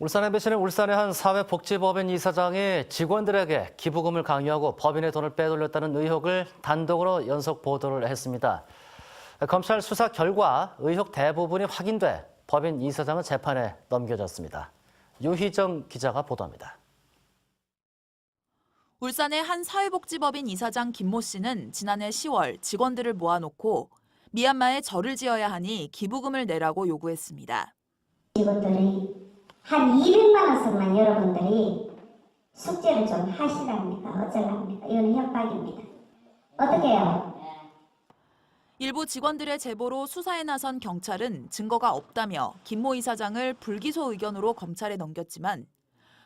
울산 MBC는 울산의 한 사회복지법인 이사장이 직원들에게 기부금을 강요하고 법인의 돈을 빼돌렸다는 의혹을 단독으로 연속 보도를 했습니다. 검찰 수사 결과 의혹 대부분이 확인돼 법인 이사장은 재판에 넘겨졌습니다. 유희정 기자가 보도합니다. 울산의 한 사회복지법인 이사장 김모 씨는 지난해 10월 직원들을 모아놓고 미얀마에 절을 지어야 하니 기부금을 내라고 요구했습니다. 직원들이 한 200만 원씩만 여러분들이 숙제를 좀 하시랍니까? 어쩌랍니까? 이건 협박입니다. 어떻게 해요? 일부 직원들의 제보로 수사에 나선 경찰은 증거가 없다며 김모 이사장을 불기소 의견으로 검찰에 넘겼지만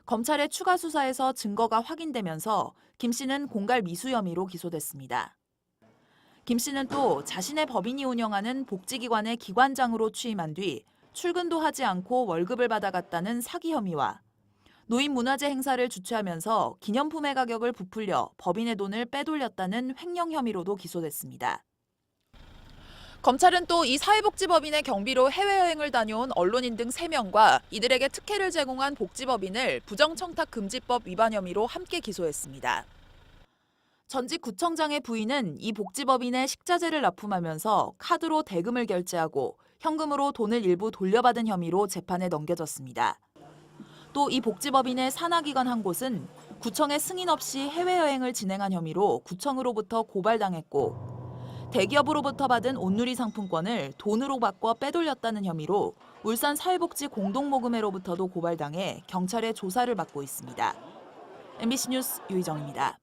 검찰의 추가 수사에서 증거가 확인되면서 김 씨는 공갈 미수 혐의로 기소됐습니다. 김 씨는 또 자신의 법인이 운영하는 복지기관의 기관장으로 취임한 뒤 출근도 하지 않고 월급을 받아갔다는 사기 혐의와 노인 문화재 행사를 주최하면서 기념품의 가격을 부풀려 법인의 돈을 빼돌렸다는 횡령 혐의로도 기소됐습니다. 검찰은 또 이 사회복지법인의 경비로 해외여행을 다녀온 언론인 등 3명과 이들에게 특혜를 제공한 복지법인을 부정청탁금지법 위반 혐의로 함께 기소했습니다. 전직 구청장의 부인은 이 복지법인에 식자재를 납품하면서 카드로 대금을 결제하고 현금으로 돈을 일부 돌려받은 혐의로 재판에 넘겨졌습니다. 또 이 복지법인의 산하기관 한 곳은 구청의 승인 없이 해외여행을 진행한 혐의로 구청으로부터 고발당했고 대기업으로부터 받은 온누리 상품권을 돈으로 바꿔 빼돌렸다는 혐의로 울산 사회복지 공동모금회로부터도 고발당해 경찰의 조사를 받고 있습니다. MBC 뉴스 유희정입니다.